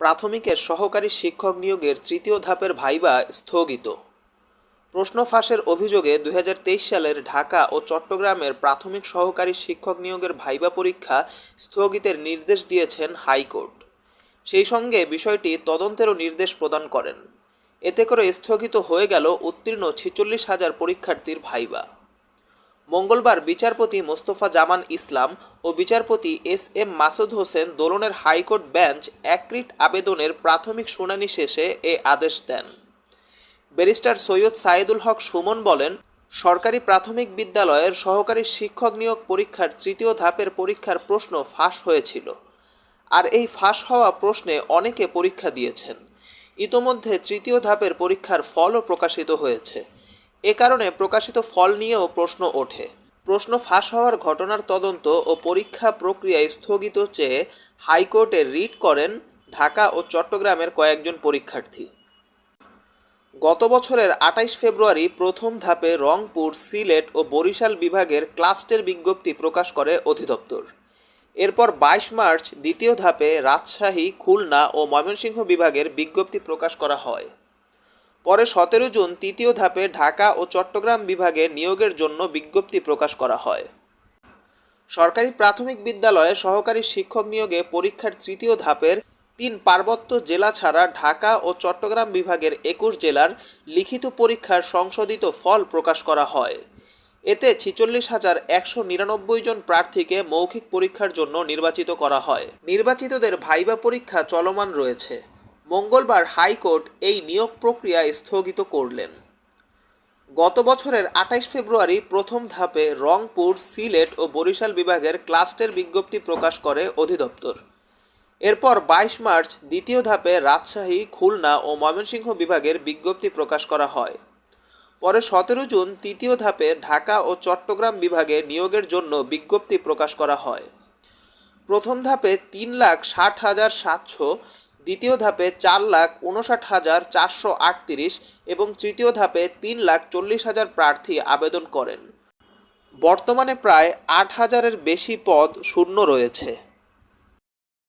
প্রাথমিকের সহকারী শিক্ষক নিয়োগের তৃতীয় ধাপের ভাইবা স্থগিত। প্রশ্ন ফাঁসের অভিযোগে দুই হাজার তেইশ সালের ঢাকা ও চট্টগ্রামের প্রাথমিক সহকারী শিক্ষক নিয়োগের ভাইবা পরীক্ষা স্থগিতের নির্দেশ দিয়েছেন হাইকোর্ট। সেই সঙ্গে বিষয়টি তদন্তেরও নির্দেশ প্রদান করেন। এতে করে স্থগিত হয়ে গেল উত্তীর্ণ ছিচল্লিশ হাজার পরীক্ষার্থীর ভাইবা। মঙ্গলবার বিচারপতি মোস্তফা জামান ইসলাম ও বিচারপতি এস এম মাসুদ হোসেন দোলনের হাইকোর্ট বেঞ্চ একরিট আবেদনের প্রাথমিক শুনানি শেষে এ আদেশ দেন। ব্যারিস্টার সৈয়দ সাইদুল হক সুমন বলেন, সরকারি প্রাথমিক বিদ্যালয়ের সহকারী শিক্ষক নিয়োগ পরীক্ষার তৃতীয় ধাপের পরীক্ষার প্রশ্ন ফাঁস হয়েছিল। আর এই ফাঁস হওয়া প্রশ্নে অনেকে পরীক্ষা দিয়েছেন। ইতোমধ্যে তৃতীয় ধাপের পরীক্ষার ফলও প্রকাশিত হয়েছে। এ কারণে প্রকাশিত ফল নিয়েও প্রশ্ন ওঠে। প্রশ্ন ফাঁস হওয়ার ঘটনার তদন্ত ও পরীক্ষা প্রক্রিয়ায় স্থগিত চেয়ে হাইকোর্টে রিট করেন ঢাকা ও চট্টগ্রামের কয়েকজন পরীক্ষার্থী। গত বছরের আটাইশ ফেব্রুয়ারি প্রথম ধাপে রংপুর, সিলেট ও বরিশাল বিভাগের ক্লাস্টের বিজ্ঞপ্তি প্রকাশ করে অধিদপ্তর। এরপর বাইশ মার্চ দ্বিতীয় ধাপে রাজশাহী, খুলনা ও ময়মনসিংহ বিভাগের বিজ্ঞপ্তি প্রকাশ করা হয়। পরে সতেরো জুন তৃতীয় ধাপে ঢাকা ও চট্টগ্রাম বিভাগে নিয়োগের জন্য বিজ্ঞপ্তি প্রকাশ করা হয়। সরকারি প্রাথমিক বিদ্যালয়ে সহকারী শিক্ষক নিয়োগে পরীক্ষার তৃতীয় ধাপের তিন পার্বত্য জেলা ছাড়া ঢাকা ও চট্টগ্রাম বিভাগের একুশ জেলার লিখিত পরীক্ষার সংশোধিত ফল প্রকাশ করা হয়। এতে ছিচল্লিশ হাজার একশো নিরানব্বই জন প্রার্থীকে মৌখিক পরীক্ষার জন্য নির্বাচিত করা হয়। নির্বাচিতদের ভাইবা পরীক্ষা চলমান রয়েছে। মঙ্গলবার হাইকোর্ট এই নিয়োগ প্রক্রিয়া স্থগিত করলেন। গত বছরের আঠাইশ ফেব্রুয়ারি প্রথম ধাপে রংপুর, সিলেট ও বরিশাল বিভাগের ক্লাস্টের বিজ্ঞপ্তি প্রকাশ করে অধিদপ্তর। এরপর বাইশ মার্চ দ্বিতীয় ধাপে রাজশাহী, খুলনা ও ময়মনসিংহ বিভাগের বিজ্ঞপ্তি প্রকাশ করা হয়। পরে সতেরো জুন তৃতীয় ধাপে ঢাকা ও চট্টগ্রাম বিভাগে নিয়োগের জন্য বিজ্ঞপ্তি প্রকাশ করা হয়। প্রথম ধাপে তিন লাখ ষাট হাজার সাতশো দ্বিতীয় ধাপে চার লাখ উনষাট হাজার চারশো আটত্রিশ এবং তৃতীয় ধাপে তিন লাখ চল্লিশ হাজার প্রার্থী আবেদন করেন। বর্তমানে প্রায় আট হাজারের বেশি পদ শূন্য রয়েছে।